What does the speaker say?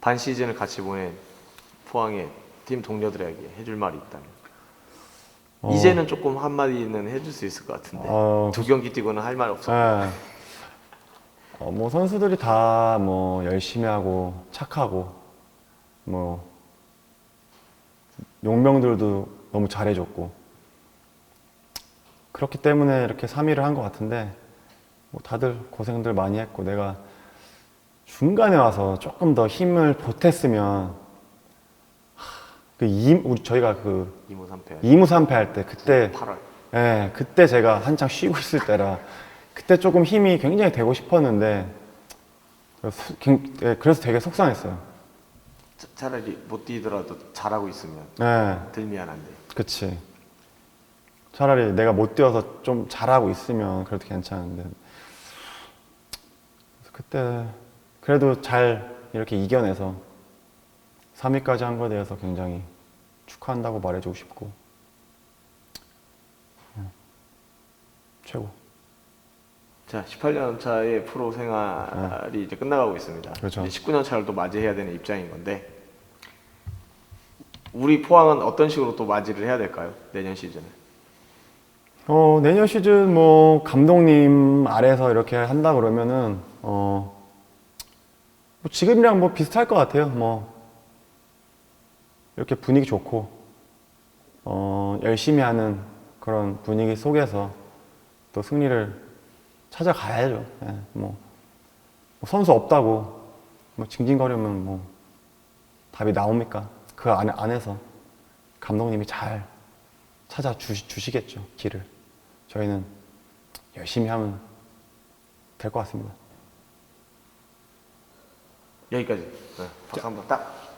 반 시즌을 같이 보낸 포항의 팀 동료들에게 해줄 말이 있다면 어. 이제는 조금 한 마디는 해줄 수 있을 것 같은데 어, 두 경기 뛰고는 할 말 없어. 예. 어, 뭐 선수들이 다 뭐 열심히 하고 착하고 뭐 용병들도 너무 잘해줬고 그렇기 때문에 이렇게 3위를 한 것 같은데 뭐 다들 고생들 많이 했고 내가 중간에 와서 조금 더 힘을 보탰으면 하, 그 이, 우리 저희가 그 이무 삼패. 2무 3패 할 때 그때 8월. 예, 그때 제가 한창 쉬고 있을 때라 그때 조금 힘이 굉장히 되고 싶었는데 그래서, 굉- 예, 그래서 되게 속상했어요. 차- 차라리 못 뛰더라도 잘하고 있으면 예, 덜 미안한데. 그치. 차라리 내가 못 뛰어서 좀 잘하고 있으면 그래도 괜찮은데 그래서 그때 그래도 잘 이렇게 이겨내서 3위까지 한 거에 대해서 굉장히 축하한다고 말해주고 싶고 예, 최고. 자, 18년 차의 프로 생활이 이제 끝나가고 있습니다. 그렇죠. 이제 19년 차를 또 맞이해야 되는 입장인 건데 우리 포항은 어떤 식으로 또 맞이를 해야 될까요? 내년 시즌을. 어, 내년 시즌 뭐 감독님 아래서 이렇게 한다 그러면은 어, 뭐 지금이랑 뭐 비슷할 것 같아요. 뭐 이렇게 분위기 좋고 어, 열심히 하는 그런 분위기 속에서 또 승리를 찾아가야죠. 예, 뭐, 뭐 선수 없다고 뭐 징징거리면 뭐 답이 나옵니까? 그 안에 안에서 감독님이 잘 찾아 주시겠죠 길을. 저희는 열심히 하면 될 것 같습니다. 여기까지. 네, 박수 한번 딱.